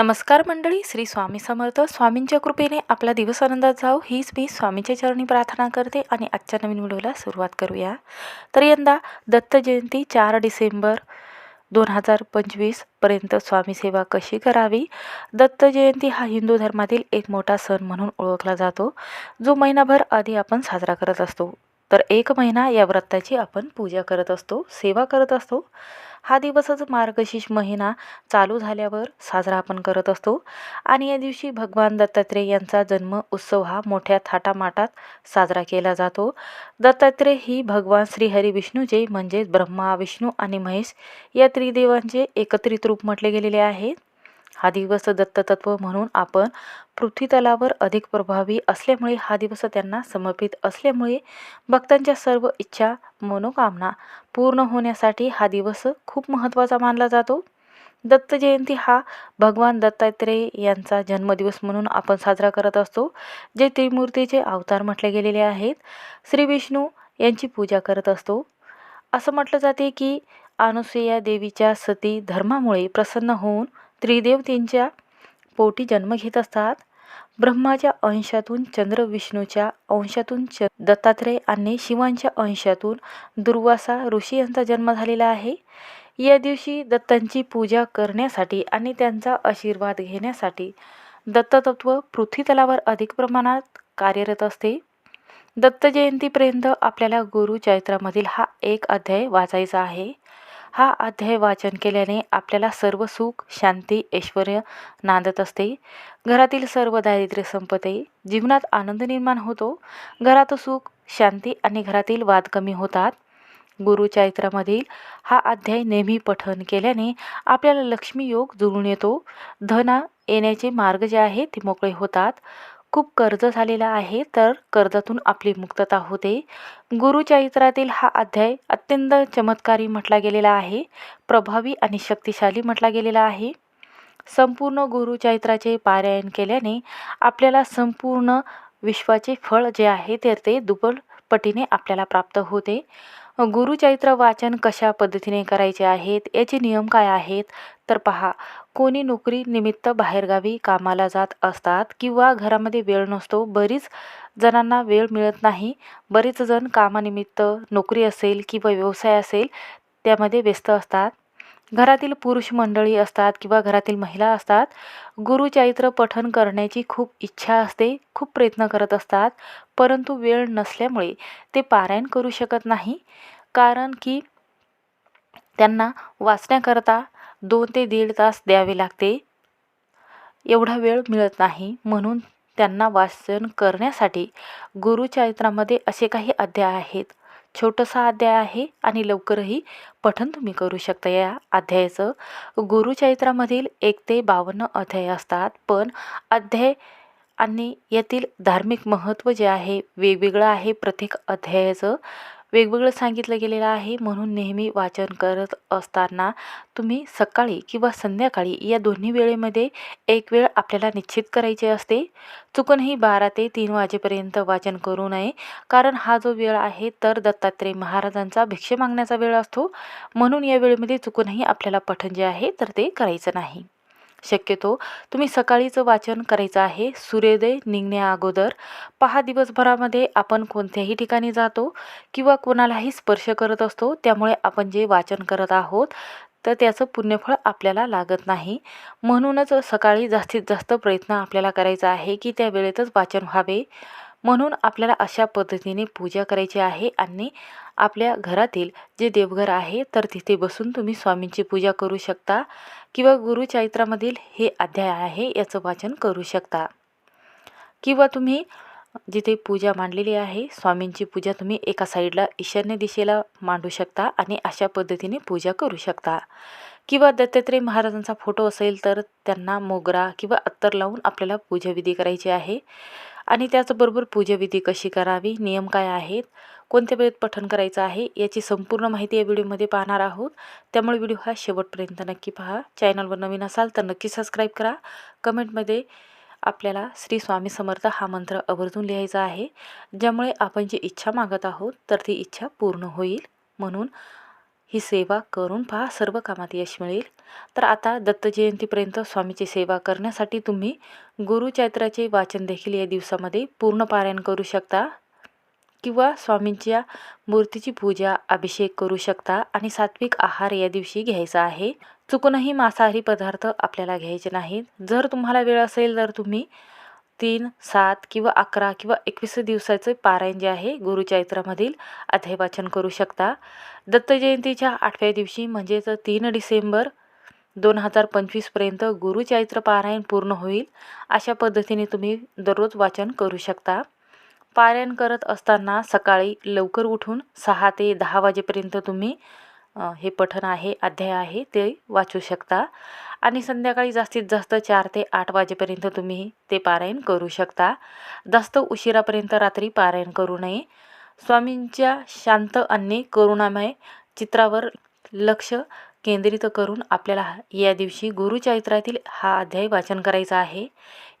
नमस्कार मंडळी श्री स्वामी समर्थ. स्वामींच्या कृपेने आपला दिवस आनंदात जाऊ हीच मी स्वामीच्या चरणी प्रार्थना करते आणि आजच्या नवीन व्हिडिओला सुरुवात करूया. तर यंदा दत्त जयंती चार डिसेंबर दोन हजार पंचवीसपर्यंत स्वामीसेवा कशी करावी? दत्त जयंती हा हिंदू धर्मातील एक मोठा सण म्हणून ओळखला जातो जो महिनाभर आधी आपण साजरा करत असतो. तर एक महिना या व्रताची आपण पूजा करत असतो सेवा करत असतो. हा दिवसच मार्गशीर्ष महिना चालू झाल्यावर साजरा आपण करत असतो. आणि या दिवशी भगवान दत्तात्रेय यांचा जन्म उत्सव हा मोठ्या थाटामाटात साजरा केला जातो. दत्तात्रेय ही भगवान श्रीहरी विष्णूचे म्हणजेच ब्रह्मा विष्णू आणि महेश या त्रिदेवांचे एकत्रित रूप म्हटले गेलेले आहेत हा दिवस दत्ततत्व म्हणून आपण पृथ्वीतलावर अधिक प्रभावी असल्यामुळे हा दिवस त्यांना समर्पित असल्यामुळे भक्तांच्या सर्व इच्छा मनोकामना पूर्ण होण्यासाठी हा दिवस खूप महत्त्वाचा मानला जातो. दत्त जयंती हा भगवान दत्तात्रेय यांचा जन्मदिवस म्हणून आपण साजरा करत असतो जे त्रिमूर्तीचे अवतार म्हटले गेलेले आहेत. श्री विष्णू यांची पूजा करत असतो. असं म्हटलं जाते की अनुसुया देवीच्या सती धर्मामुळे प्रसन्न होऊन त्रिदेव त्यांच्या पोटी जन्म घेत असतात. ब्रह्माच्या अंशातून चंद्र विष्णूच्या अंशातून च दत्तात्रेय आणि शिवांच्या अंशातून दुर्वासा ऋषी यांचा जन्म झालेला आहे. या दिवशी दत्तांची पूजा करण्यासाठी आणि त्यांचा आशीर्वाद घेण्यासाठी दत्ततत्व पृथ्वीतलावर अधिक प्रमाणात कार्यरत असते. दत्त जयंतीपर्यंत आपल्याला गुरु चैत्रामधील हा एक अध्याय वाचायचा आहे. हा अध्याय वाचन केल्याने आपल्याला सर्व सुख शांती ऐश्वर नांदत असते. घरातील सर्व दारिद्र्य संपते. जीवनात आनंद निर्माण होतो. घरात सुख शांती आणि घरातील वाद कमी होतात. गुरुचरित्रामधील हा अध्याय नेहमी पठन केल्याने आपल्याला लक्ष्मी योग जुळून येतो. धना येण्याचे मार्ग जे आहेत ते मोकळे होतात. खूप कर्ज झालेला आहे तर कर्जातून आपली मुक्तता होते. गुरुचरित्रातील हा अध्याय अत्यंत चमत्कारी म्हटला गेलेला आहे प्रभावी आणि शक्तिशाली म्हटला गेलेला आहे. संपूर्ण गुरुचरित्राचे पारायण केल्याने आपल्याला संपूर्ण विश्वाचे फळ जे आहे तर ते दुप्पट पटीने आपल्याला प्राप्त होते. गुरुचरित्र वाचन कशा पद्धतीने करायचे आहेत याचे नियम काय आहेत? तर पहा कोणी नोकरीनिमित्त बाहेरगावी कामाला जात असतात किंवा घरामध्ये वेळ नसतो बरीच जणांना वेळ मिळत नाही. बरेच जण कामानिमित्त नोकरी असेल किंवा व्यवसाय असेल त्यामध्ये व्यस्त असतात. घरातील पुरुष मंडळी असतात किंवा घरातील महिला असतात गुरुचरित्र पठन करण्याची खूप इच्छा असते खूप प्रयत्न करत असतात परंतु वेळ नसल्यामुळे ते पारायण करू शकत नाही. कारण की त्यांना वाचण्याकरता दोन ते दीड तास द्यावे लागते. एवढा वेळ मिळत नाही. म्हणून त्यांना वाचन करण्यासाठी गुरुचरित्रामध्ये असे काही अध्याय आहेत. छोटंसा अध्याय आहे आणि लवकरही पठन तुम्ही करू शकता. या अध्यायाचं गुरुचरित्रामधील एक ते बावन्न अध्याय असतात. पण अध्याय आणि यातील धार्मिक महत्त्व जे आहे वेगवेगळं आहे. प्रत्येक अध्यायाचं वेगवेगळं सांगितलं गेलेलं आहे. म्हणून नेहमी वाचन करत असताना तुम्ही सकाळी किंवा संध्याकाळी या दोन्ही वेळेमध्ये एक वेळ आपल्याला निश्चित करायचे असते. चुकूनही बारा ते तीन वाजेपर्यंत वाचन करू नये. कारण हा जो वेळ आहे तर दत्तात्रेय महाराजांचा भिक्षे मागण्याचा वेळ असतो. म्हणून या वेळेमध्ये चुकूनही आपल्याला पठण जे आहे तर ते करायचं नाही. शक्यतो तुम्ही सकाळीचं वाचन करायचं आहे सूर्योदय निघण्या अगोदर पहा दिवसभरामध्ये आपण कोणत्याही ठिकाणी जातो किंवा कोणालाही स्पर्श करत असतो त्यामुळे आपण जे वाचन करत आहोत तर त्याचं पुण्यफळ आपल्याला लागत नाही. म्हणूनच सकाळी जास्तीत जास्त प्रयत्न आपल्याला करायचा आहे की त्या वेळेतच वाचन व्हावे. म्हणून आपल्याला अशा पद्धतीने पूजा करायची आहे आणि आपल्या घरातील जे देवघर आहे तर तिथे बसून तुम्ही स्वामींची पूजा करू शकता. किंवा गुरुचरित्रामधील हे अध्याय आहे याचं वाचन करू शकता. किंवा तुम्ही जिथे पूजा मांडलेली आहे स्वामींची पूजा तुम्ही एका साईडला ईशान्य दिशेला मांडू शकता आणि अशा पद्धतीने पूजा करू शकता. किंवा दत्तात्रेय महाराजांचा फोटो असेल तर त्यांना मोगरा किंवा अत्तर लावून आपल्याला पूजाविधी करायची आहे. आणि त्याचबरोबर पूजाविधी कशी करावी नियम काय आहेत कोणत्या वेळेत पठण करायचं आहे याची संपूर्ण माहिती या व्हिडिओमध्ये पाहणार आहोत. त्यामुळे व्हिडिओ हा शेवटपर्यंत नक्की पहा. चॅनलवर नवीन असाल तर नक्की सबस्क्राईब करा. कमेंटमध्ये आपल्याला श्री स्वामी समर्थ हा मंत्र आवर्जून लिहायचा आहे. ज्यामुळे आपण जी इच्छा मागत आहोत तर ती इच्छा पूर्ण होईल. म्हणून ही सेवा करून पहा सर्व कामात यश मिळेल. तर आता दत्त जयंतीपर्यंत स्वामीची सेवा करण्यासाठी तुम्ही गुरुचैत्राचे वाचन देखील या दिवसामध्ये पूर्ण पारायण करू शकता किंवा स्वामींच्या मूर्तीची पूजा अभिषेक करू शकता आणि सात्विक आहार या दिवशी घ्यायचा आहे. चुकूनही मांसाहारी पदार्थ आपल्याला घ्यायचे नाहीत. जर तुम्हाला वेळ असेल तर तुम्ही तीन सात किंवा अकरा किंवा एकवीस दिवसाचं पारायण जे आहे गुरुचैत्रामधील अध्याय वाचन करू शकता. दत्त जयंतीच्या आठव्या दिवशी म्हणजेच तीन डिसेंबर दोन हजार पंचवीसपर्यंत गुरुचैत्र पारायण पूर्ण होईल अशा पद्धतीने तुम्ही दररोज वाचन करू शकता. पारायण करत असताना सकाळी लवकर उठून सहा ते दहा वाजेपर्यंत तुम्ही हे पठण आहे अध्याय आहे ते वाचू शकता. आणि संध्याकाळी जास्तीत जास्त चार ते आठ वाजेपर्यंत तुम्ही ते पारायण करू शकता. जास्त उशिरापर्यंत रात्री पारायण करू नये. स्वामींच्या शांत आणि करुणामय चित्रावर लक्ष केंद्रित करून आपल्याला या दिवशी गुरुचरित्रातील हा अध्याय वाचन करायचा आहे.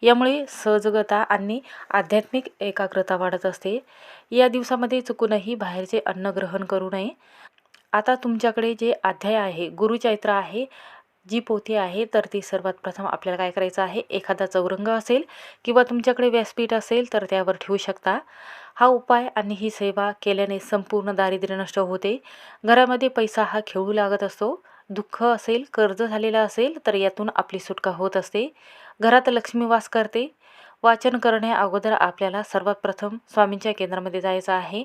यामुळे सहजगता आणि आध्यात्मिक एकाग्रता वाढत असते. या दिवसामध्ये चुकूनही बाहेरचे अन्न ग्रहण करू नये. आता तुमच्याकडे जे अध्याय आहे गुरुचैत्र आहे जी पोथी आहे तर ती सर्वात प्रथम आपल्याला काय करायचं आहे? एखादा चौरंग असेल किंवा तुमच्याकडे व्यासपीठ असेल तर त्यावर ठेवू शकता. हा उपाय आणि ही सेवा केल्याने संपूर्ण दारिद्र्य नष्ट होते. घरामध्ये पैसा हा खेळू लागत असतो. दुःख असेल कर्ज झालेलं असेल तर यातून आपली सुटका होत असते. घरात लक्ष्मी वास करते. वाचन करण्या अगोदर आपल्याला सर्वात प्रथम स्वामींच्या केंद्रामध्ये जायचं आहे.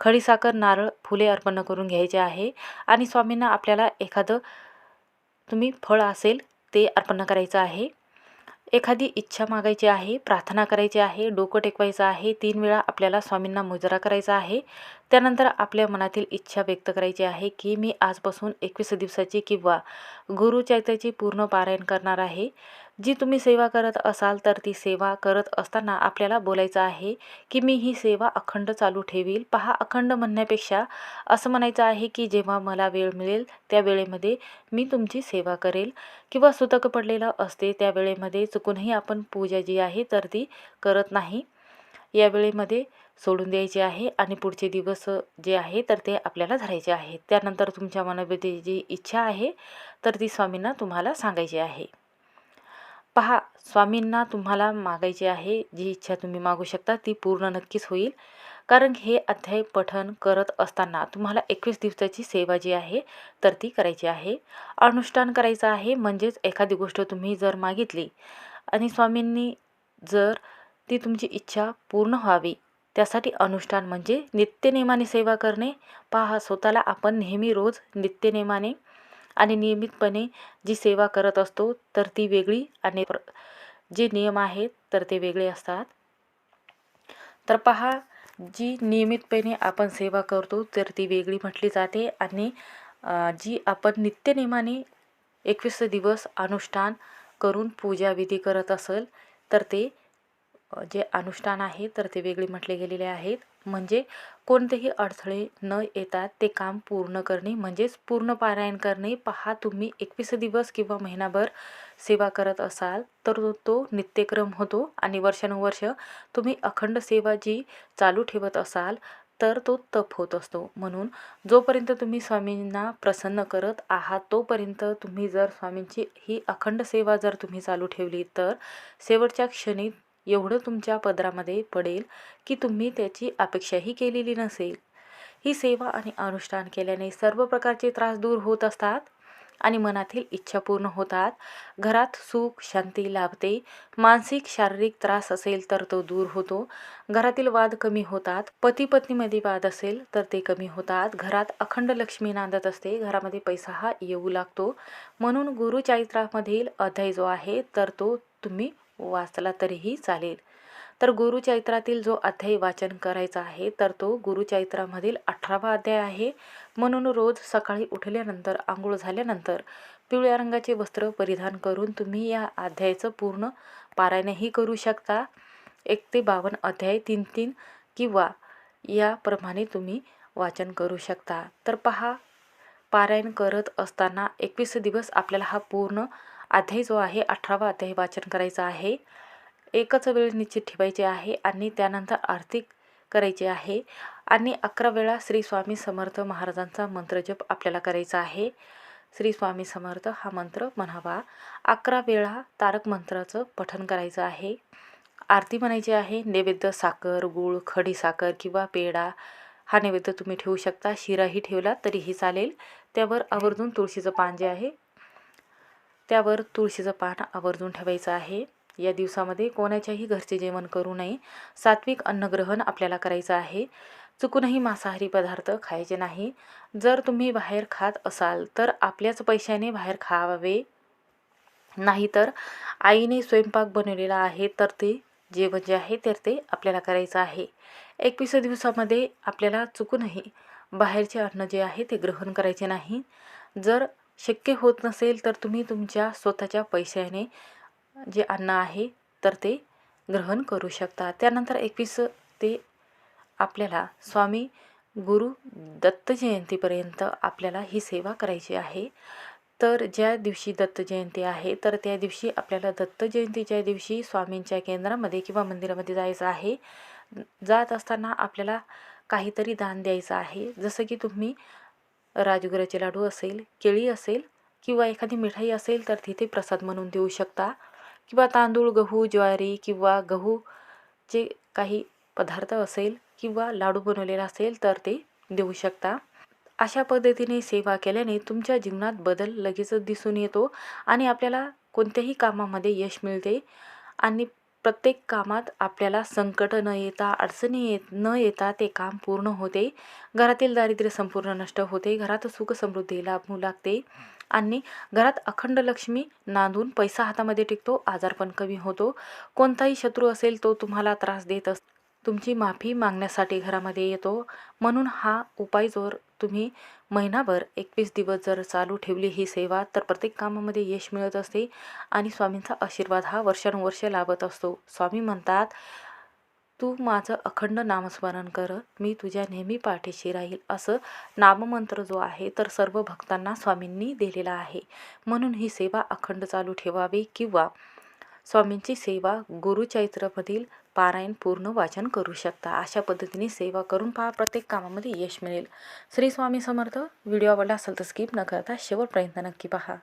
खडीसाखर नारळ फुले अर्पण करून घ्यायचे आहे आणि स्वामींना आपल्याला एखादं तुम्ही फळ असेल ते अर्पण करायचं आहे. एखादी इच्छा मागायची आहे प्रार्थना करायची आहे डोकं टेकवायचं आहे तीन वेळा आपल्याला स्वामींना मुजरा करायचा आहे. त्यानंतर आपल्या मनातील इच्छा व्यक्त करायची आहे की मी आजपासून एकवीस दिवसाची किंवा गुरुचैत्याची पूर्ण पारायण करणार आहे. जी तुम्ही सेवा करत असाल तर ती सेवा करत असताना आपल्याला बोलायचं आहे की मी ही सेवा अखंड चालू ठेवील. पहा अखंड म्हणण्यापेक्षा असं म्हणायचं आहे की जेव्हा मला वेळ मिळेल त्या वेळेमध्ये मी तुमची सेवा करेल. किंवा सुतक पडलेलं असते त्या वेळेमध्ये चुकूनही आपण पूजा जी आहे तर ती करत नाही. या वेळेमध्ये सोडून द्यायचे आहे आणि पुढचे दिवस जे आहे तर ते आपल्याला धरायचे आहे. त्यानंतर तुमच्या मनामध्ये जी इच्छा आहे तर ती स्वामींना तुम्हाला सांगायची आहे. पहा स्वामींना तुम्हाला मागायची आहे जी इच्छा तुम्ही मागू शकता ती पूर्ण नक्कीच होईल. कारण हे अध्याय पठन करत असताना तुम्हाला एकवीस दिवसाची सेवा जी आहे तर ती करायची आहे. अनुष्ठान करायचं आहे म्हणजेच एखादी गोष्ट तुम्ही जर मागितली आणि स्वामींनी जर ती तुमची इच्छा पूर्ण व्हावी त्यासाठी अनुष्ठान म्हणजे नित्यनेमाने सेवा करणे. पहा स्वतःला आपण नेहमी रोज नित्यनेमाने आणि नियमितपणे जी सेवा करत असतो तर ती वेगळी आणि जे नियम आहेत तर ते वेगळे असतात. तर पहा जी नियमितपणे आपण सेवा करतो तर ती वेगळी म्हटली जाते आणि जी आपण नित्यनियमाने एकवीस दिवस अनुष्ठान करून पूजाविधी करत असेल तर ते जे अनुष्ठान आहे तर ते वेगळे म्हटले गेलेले आहेत. म्हणजे कोणतेही अडथळे न येतात ते काम पूर्ण करणे म्हणजेच पूर्ण पारायण करणे. पहा तुम्ही एकवीस दिवस किंवा महिनाभर सेवा करत असाल तर तो नित्यक्रम होतो आणि वर्षानुवर्ष तुम्ही अखंड सेवा जी चालू ठेवत असाल तर तो तप होत असतो. म्हणून जोपर्यंत तुम्ही स्वामींना प्रसन्न करत आहात तोपर्यंत तुम्ही जर स्वामींची ही अखंड सेवा जर तुम्ही चालू ठेवली तर शेवटच्या क्षणी एवढं तुमच्या पदरामध्ये पडेल की तुम्ही त्याची अपेक्षाही केलेली नसेल. ही सेवा आणि अनुष्ठान केल्याने सर्व प्रकारचे त्रास दूर होत असतात आणि मनातील इच्छा पूर्ण होतात. घरात सुख शांती लाभते. मानसिक शारीरिक त्रास असेल तर तो दूर होतो. घरातील वाद कमी होतात. पती पत्नीमध्ये वाद असेल तर ते कमी होतात. घरात अखंड लक्ष्मी नांदत असते. घरामध्ये पैसा हा येऊ लागतो. म्हणून गुरुचैत्रामधील अध्याय जो आहे तर तो तुम्ही वाचला तरीही चालेल. तर गुरुचैत्रातील जो अध्याय वाचन करायचा आहे तर तो गुरुचैत्रामधील अठरावा अध्याय आहे. म्हणून रोज सकाळी उठल्यानंतर आंघोळ झाल्यानंतर पिवळ्या रंगाचे वस्त्र परिधान करून तुम्ही या अध्यायाचं पूर्ण पारायणही करू शकता. एक ते बावन्न अध्याय तीन तीन किंवा याप्रमाणे तुम्ही वाचन करू शकता. तर पहा पारायण करत असताना एकवीस दिवस आपल्याला हा पूर्ण अध्याय जो आहे अठरावा अध्याय वाचन करायचा आहे. एकच वेळ निश्चित ठेवायची आहे आणि त्यानंतर आर्थिक करायची आहे आणि अकरा वेळा श्री स्वामी समर्थ महाराजांचा मंत्रजप आपल्याला करायचा आहे. श्री स्वामी समर्थ हा मंत्र म्हणावा अकरा वेळा तारक मंत्राचं पठण करायचं आहे. आरती म्हणायची आहे नैवेद्य साखर गूळ खडी साखर किंवा पेढा हा नैवेद्य तुम्ही ठेवू शकता. शिराही ठेवला तरीही चालेल. त्यावर आवर्जून तुळशीचं पान जे आहे त्यावर तुळशीचं पान आवर्जून ठेवायचं आहे. या दिवसामध्ये कोणाच्याही घरचे जेवण करू नये. सात्विक अन्नग्रहण आपल्याला करायचं आहे. चुकूनही मांसाहारी पदार्थ खायचे नाही. जर तुम्ही बाहेर खात असाल तर आपल्याच पैशाने बाहेर खावावे नाहीतर आईने स्वयंपाक बनवलेला आहे तर ते जेवण जे आहे तर ते आपल्याला करायचं आहे. एकवीस दिवसामध्ये आपल्याला चुकूनही बाहेरचे अन्न जे आहे ते ग्रहण करायचे नाही. जर शक्य होत नसेल तर तुम्ही तुमच्या स्वतःच्या पैशाने जे अन्न आहे तर ते ग्रहण करू शकता. त्यानंतर एकवीस ते आपल्याला स्वामी गुरु दत्त जयंतीपर्यंत आपल्याला ही सेवा करायची आहे. तर ज्या दिवशी दत्त जयंती आहे तर त्या दिवशी आपल्याला दत्त जयंतीच्या दिवशी स्वामींच्या केंद्रामध्ये किंवा मंदिरामध्ये जायचं आहे. जात असताना आपल्याला काहीतरी दान द्यायचं आहे. जसं की तुम्ही राजगिराचे लाडू असेल केळी असेल किंवा एखादी मिठाई असेल तर तिथे प्रसाद म्हणून देऊ शकता. किंवा तांदूळ गहू ज्वारी किंवा गहूचे काही पदार्थ असेल किंवा लाडू बनवलेला असेल तर ते देऊ शकता. अशा पद्धतीने सेवा केल्याने तुमच्या जीवनात बदल लगेचच दिसून येतो आणि आपल्याला कोणत्याही कामामध्ये यश मिळते आणि प्रत्येक कामात आपल्याला संकट न येता अडचणी येत न येता ते काम पूर्ण होते. घरातील दारिद्र्य संपूर्ण नष्ट होते. घरात सुख समृद्धी लाभू लागते. आणि घरात अखंड लक्ष्मी नांदून पैसा हातामध्ये टिकतो आजारपण कमी होतो. कोणताही शत्रू असेल तो तुम्हाला त्रास देत अस तुमची माफी मागण्यासाठी घरामध्ये येतो. म्हणून हा उपाय जोर तुम्ही महिनाभर एकवीस दिवस जर चालू ठेवली ही सेवा तर प्रत्येक कामामध्ये यश मिळत असते आणि स्वामींचा आशीर्वाद हा वर्षानुवर्ष लाभत असतो. स्वामी म्हणतात तू माझं अखंड नामस्मरण कर मी तुझ्या नेहमी पाठीशी राहील. असं नाममंत्र जो आहे तर सर्व भक्तांना स्वामींनी दिलेला आहे. म्हणून ही सेवा अखंड चालू ठेवावी किंवा स्वामींची सेवा गुरुचैत्रमधील पारायण पूर्ण वाचन करू शकता. अशा पद्धतीने सेवा करून पहा. प्रत्येक कामामध्ये यश मिळेल. श्री स्वामी समर्थ. व्हिडिओ आवडला असेल तर स्किप न करता शेवटपर्यंत नक्की पहा.